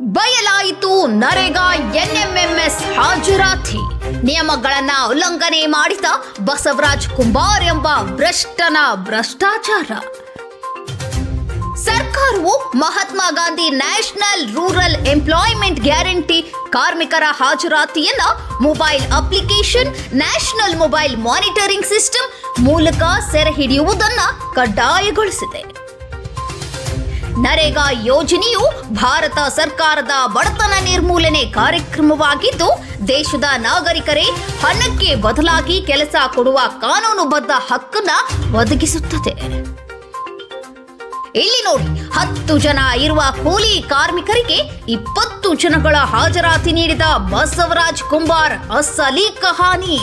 ಬಯಲಾಯಿತು NREGA NMMS ಹಾಜರಾತಿ. ನಿಯಮಗಳನ್ನ ಉಲ್ಲಂಘನೆ ಮಾಡಿದ ಬಸವರಾಜ್ ಕುಂಬಾರ್ ಎಂಬ ಭ್ರಷ್ಟನ ಭ್ರಷ್ಟಾಚಾರ. ಸರ್ಕಾರವು Mahatma Gandhi national rural employment guarantee ಕಾರ್ಮಿಕರ ಹಾಜರಾತಿಯನ್ನ mobile application, national mobile monitoring system ಮೂಲಕ ಸೆರೆ ಹಿಡಿಯುವುದನ್ನು ಕಡ್ಡಾಯಗೊಳಿಸಿದೆ. ನರೇಗಾ ಯೋಜನೆಯು ಭಾರತ ಸರ್ಕಾರದ ಬಡತನ ನಿರ್ಮೂಲನೆ ಕಾರ್ಯಕ್ರಮವಾಗಿದ್ದು, ದೇಶದ ನಾಗರಿಕರೇ ಹಣಕ್ಕೆ ಬದಲಾಗಿ ಕೆಲಸ ಕೊಡುವ ಕಾನೂನುಬದ್ಧ ಹಕ್ಕನ್ನ ಒದಗಿಸುತ್ತದೆ. ಇಲ್ಲಿ ನೋಡಿ, ಹತ್ತು ಜನ ಇರುವ ಕೂಲಿ ಕಾರ್ಮಿಕರಿಗೆ ಇಪ್ಪತ್ತು ಜನಗಳ ಹಾಜರಾತಿ ನೀಡಿದ ಬಸವರಾಜ್ ಕುಂಬಾರ್ ಅಸಲಿ ಕಹಾನಿ.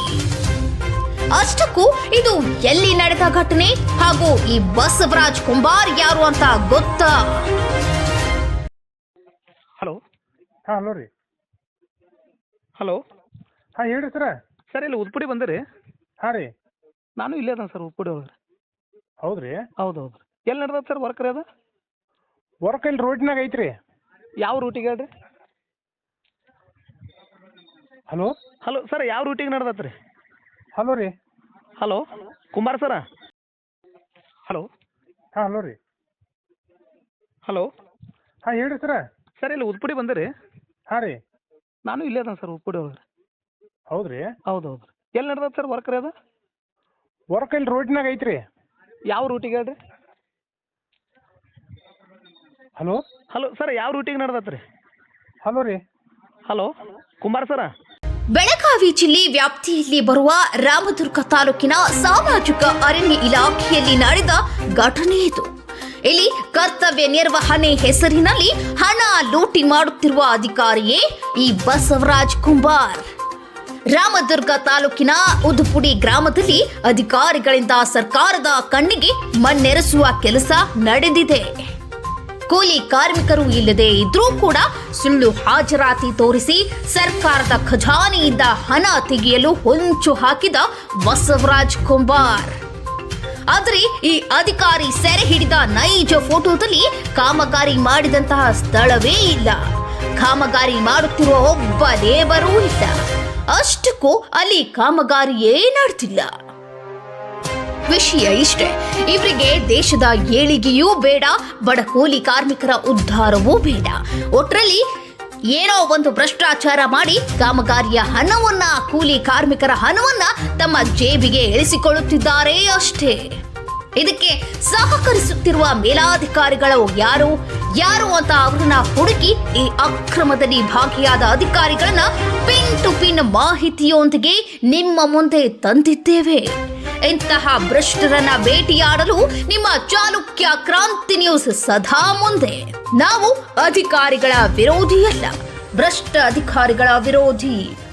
ಅಷ್ಟಕ್ಕೂ ಇದು ಎಲ್ಲಿ ನಡೆದ ಘಟನೆ ಹಾಗೂ ಈ ಬಸವರಾಜ್ ಕುಂಬಾರ್ ಯಾರು ಅಂತ ಗೊತ್ತಾ? ಹಲೋ. ಹಾಂ ಹಲೋ ರೀ. ಹಲೋ. ಹಾಂ ಹೇಳ್ರಿ ಸರ. ಸರ್ ಇಲ್ಲಿ ಉದ್ಪುಡಿ ಬಂದಿರಿ ಹಾಂ ರೀ. ನಾನು ಇಲ್ಲೇ ಅದ ಸರ್ ಉದ್ಪುಡಿ ಒಳಗೆ. ಹೌದು ರೀ ಹೌದು ಹೌದು ಎಲ್ಲಿ ನಡೆದ ಸರ್ ವರ್ಕ್ ರೀ ಅದು? ವರ್ಕ್ ಇಲ್ಲಿ ರೋಡ್ನಾಗ ಐತ್ರಿ. ಯಾವ ರೂಟಿಗೆ ಹೇಳ್ರಿ? ಹಲೋ? ಹಲೋ ಸರ್ ಯಾವ ರೂಟಿಗೆ ನಡ್ದತ್ ರೀ? ಹಲೋ ರೀ. Hello Kumar sir hello. ಹಾಂ ಹಲೋ ರೀ. ಹಲೋ. ಹಾಂ ಹೇಳ್ರಿ ಸರ ಸರ್ ಇಲ್ಲಿ ಉದ್ಪುಡಿ ಬಂದಿರಿ ಹಾಂ ರೀ. ನಾನು ಇಲ್ಲೇ ಅದ ಸರ್ ಉದ್ಪುಡಿ ಒಳಗೆ. ಹೌದು ರೀ ಹೌದು ಹೌದು ಎಲ್ಲಿ ನಡ್ದದ ಸರ್ ವರ್ಕ್ ರೀ ಅದು? ವರ್ಕ್ ಇಲ್ಲಿ ರೋಡ್ನಾಗ ಐತ್ರಿ. ಯಾವ ರೂಟಿಗೆ ಹೇಳ್ರಿ? ಹಲೋ. ಹಲೋ ಸರ್ ಯಾವ ರೂಟಿಗೆ ನಡ್ದತ್ ರೀ? ಹಲೋ ರೀ. ಹಲೋ ಕುಮಾರ್ ಸರ ಬೆಳಗಾವಿ ಜಿಲ್ಲೆ ವ್ಯಾಪ್ತಿಯಲ್ಲಿ ಬರುವ ರಾಮದುರ್ಗ ತಾಲೂಕಿನ ಸಾಮಾಜಿಕ ಅರಣ್ಯ ಇಲಾಖೆಯಲ್ಲಿ ನಡೆದ ಘಟನೆ ಇದು. ಇಲ್ಲಿ ಕರ್ತವ್ಯ ನಿರ್ವಹಣೆ ಹೆಸರಿನಲ್ಲಿ ಹಣ ಲೂಟಿ ಮಾಡುತ್ತಿರುವ ಅಧಿಕಾರಿಯೇ ಈ ಬಸವರಾಜ್ ಕುಂಬಾರ್. ರಾಮದುರ್ಗ ತಾಲೂಕಿನ ಉದುಪುಡಿ ಗ್ರಾಮದಲ್ಲಿ ಅಧಿಕಾರಿಗಳಿಂದ ಸರ್ಕಾರದ ಕಣ್ಣಿಗೆ ಮಣ್ಣೆರೆಸುವ ಕೆಲಸ ನಡೆದಿದೆ. ಕೂಲಿ ಕಾರ್ಮಿಕರು ಇಲ್ಲದೆ ಇದ್ರೂ ಕೂಡ ಸುಳ್ಳು ಹಾಜರಾತಿ ತೋರಿಸಿ ಸರ್ಕಾರದ ಖಜಾನೆಯಿಂದ ಹಣ ತೆಗೆಯಲು ಹೊಂಚು ಹಾಕಿದ ಬಸವರಾಜ್ ಕುಂಬಾರ್. ಆದರೆ ಈ ಅಧಿಕಾರಿ ಸೆರೆ ಹಿಡಿದ ನೈಜ ಫೋಟೋದಲ್ಲಿ ಕಾಮಗಾರಿ ಮಾಡಿದಂತಹ ಸ್ಥಳವೇ ಇಲ್ಲ. ಕಾಮಗಾರಿ ಮಾಡುತ್ತಿರುವ ಒಬ್ಬ ಲೇಬರೂ ಇಲ್ಲ. ಅಷ್ಟಕ್ಕೂ ಅಲ್ಲಿ ಕಾಮಗಾರಿಯೇ ನಡೆದಿಲ್ಲ ವಿಷಯ ಇಷ್ಟೇ. ಇವರಿಗೆ ದೇಶದ ಏಳಿಗೆಯೂ ಬೇಡ, ಬಡ ಕೂಲಿ ಕಾರ್ಮಿಕರ ಉದ್ಧಾರವೂ ಬೇಡ. ಒಟ್ರಲ್ಲಿ ಏನೋ ಒಂದು ಭ್ರಷ್ಟಾಚಾರ ಮಾಡಿ ಕಾಮಗಾರಿಯ ಹಣವನ್ನ, ಕೂಲಿ ಕಾರ್ಮಿಕರ ಹಣವನ್ನ ತಮ್ಮ ಜೇಬಿಗೆ ಇಳಿಸಿಕೊಳ್ಳುತ್ತಿದ್ದಾರೆ ಅಷ್ಟೇ. ಇದಕ್ಕೆ ಸಹಕರಿಸುತ್ತಿರುವ ಮೇಲಾಧಿಕಾರಿಗಳು ಯಾರು? ಯಾರು ಅಂತ ಅವರನ್ನ ಹುಡುಕಿ ಈ ಅಕ್ರಮದಲ್ಲಿ ಭಾಗಿಯಾದ ಅಧಿಕಾರಿಗಳನ್ನ ಪಿನ್ ಟು ಪಿನ್ ಮಾಹಿತಿಯೊಂದಿಗೆ ನಿಮ್ಮ ಮುಂದೆ ತಂದಿದ್ದೇವೆ. ಇಂತಹ ಭ್ರಷ್ಟರನ್ನ ಭೇಟಿಯಾಡಲು ನಿಮ್ಮ ಚಾಲುಕ್ಯ ಕ್ರಾಂತಿ ನ್ಯೂಸ್ ಸದಾ ಮುಂದೆ. ನಾವು ಅಧಿಕಾರಿಗಳ ವಿರೋಧಿಯಲ್ಲ ಭ್ರಷ್ಟ ಅಧಿಕಾರಿಗಳ ವಿರೋಧಿ.